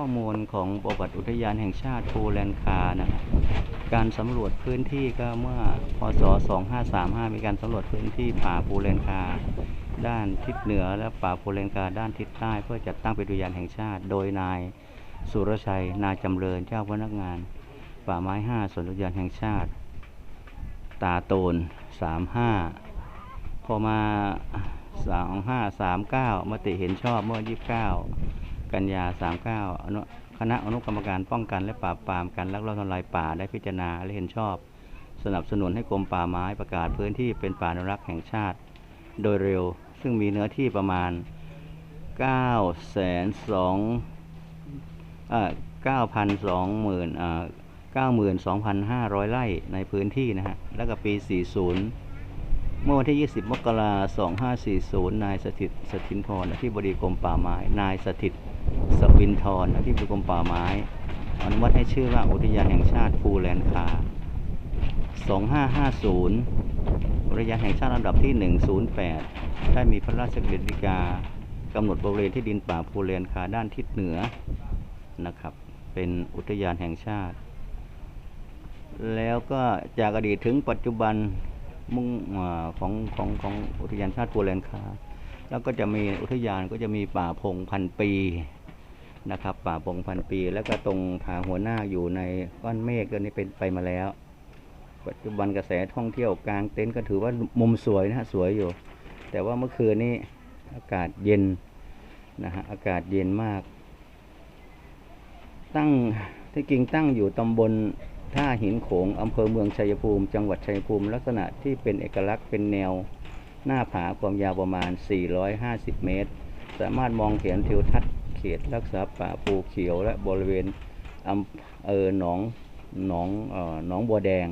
ข้อมูลของประวัติอุทยานแห่งชาติภูแลนคานะครับการสำรวจพื้นที่ก็เมื่อพศ 2535 มีการสำรวจพื้นที่ป่าภูแลนคา ด้านทิศเหนือและป่าภูแลนคาด้านทิศใต้เพื่อจัดตั้งเป็นอุทยานแห่งชาติ โดยนายสุรชัย นาจำเริญเจ้าพนักงาน ป่าไม้ 5สวนอุทยานแห่งชาติ ตาโตน 35 พอมา 2539 มติเห็นชอบเมื่อ 29 กันยา39อนุคณะอนุกรรมการป้องกันและปราบปรามการลักลอบทำลายป่าได้พิจารณาและเห็นชอบ สนับสนุนให้กรมป่าไม้ประกาศพื้นที่เป็นป่าอนุรักษ์แห่งชาติ โดยเร็วซึ่งมีเนื้อที่ประมาณ 9 2 0 0เอ่อ9,20,000อ่า92,500 ไร่ในพื้นที่นะฮะแล้วก็ปี 40 เมื่อวันที่ 20 มกราคม 2540 นายสถิตสถินพรอธิบดีกรมป่าไม้ นายสถิตสวินทรอธิบดีกรมป่าไม้ อนุมัติให้ชื่อว่าอุทยานแห่งชาติภูแลนคา 2550 อุทยานแห่งชาติลำดับที่ 108 ได้มีพระราชกฤษฎีกากำหนดบริเวณที่ดินป่าภูแลนคาด้านทิศเหนือนะครับ เป็นอุทยานแห่งชาติ แล้วก็จากอดีตถึงปัจจุบัน มุ่งของของของอุทยานชาติภูแลนคา แล้วก็จะมีอุทยานก็จะมีป่าพงพันปีนะครับ ป่าพงพันปี แล้วก็ตรงผาหัวหน้าอยู่ในก้อนเมฆก็นี่เป็นไปมาแล้ว ปัจจุบันกระแสท่องเที่ยวกลางเต็นท์ก็ถือว่ามุมสวยนะฮะสวยอยู่ แต่ว่าเมื่อคืนนี้อากาศเย็นนะฮะอากาศเย็นมาก ตั้งที่จริงตั้งอยู่ตำบล ท่าหินโขงอำเภอเมืองชัยภูมิ จังหวัดชัยภูมิ ลักษณะที่เป็นเอกลักษณ์เป็นแนวหน้าผาความยาวประมาณ 450 เมตร สามารถมองเห็นทิวทัศน์เขตรักษาป่าภูเขียว และบริเวณอำเภอหนองหนองหนองบัวแดง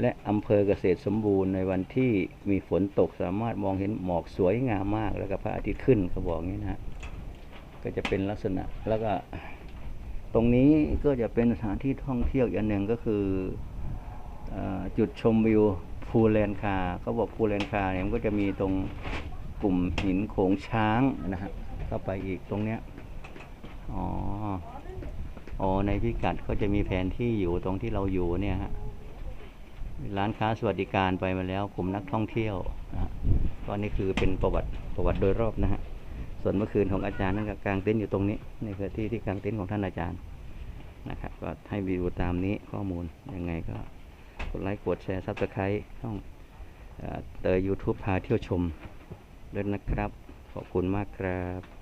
และอำเภอเกษตรสมบูรณ์ในวันที่มีฝนตกสามารถมองเห็นหมอกสวยงามมากแล้วก็พระอาทิตย์ขึ้นเขาบอกงี้นะฮะก็จะเป็นลักษณะแล้วก็ ตรงนี้ก็จะเป็นสถานที่ท่องเที่ยวอีกอันหนึ่งก็คืออจุดชมวิวภูแลนคาเขาบอกภูแลนคาเนี่ยมันก็จะมีตรงกลุ่มหินโขงช้างนะฮะเข้าไปอีกตรงเนี้ยอ๋ออ๋อในพิกัดก็จะมีแผนที่อยู่ตรงที่เราอยู่เนี่ยฮะร้านค้าสวัสดิการไปมาแล้วกลุ่มนักท่องเที่ยวนะฮะก็นี่คือเป็นประวัติประวัติโดยรอบนะฮะ ส่วนเมื่อคืนของอาจารย์นั่นก็กางเต็นท์อยู่ตรงนี้นี่คือที่ที่กางเต็นท์ของท่านอาจารย์นะครับ ก็ให้วิวตามนี้ข้อมูลยังไงก็กดไลค์กดแชร์ซับสไครต์ช่องเตยยูทูบพาเที่ยวชมด้วยนะครับ ขอบคุณมากครับ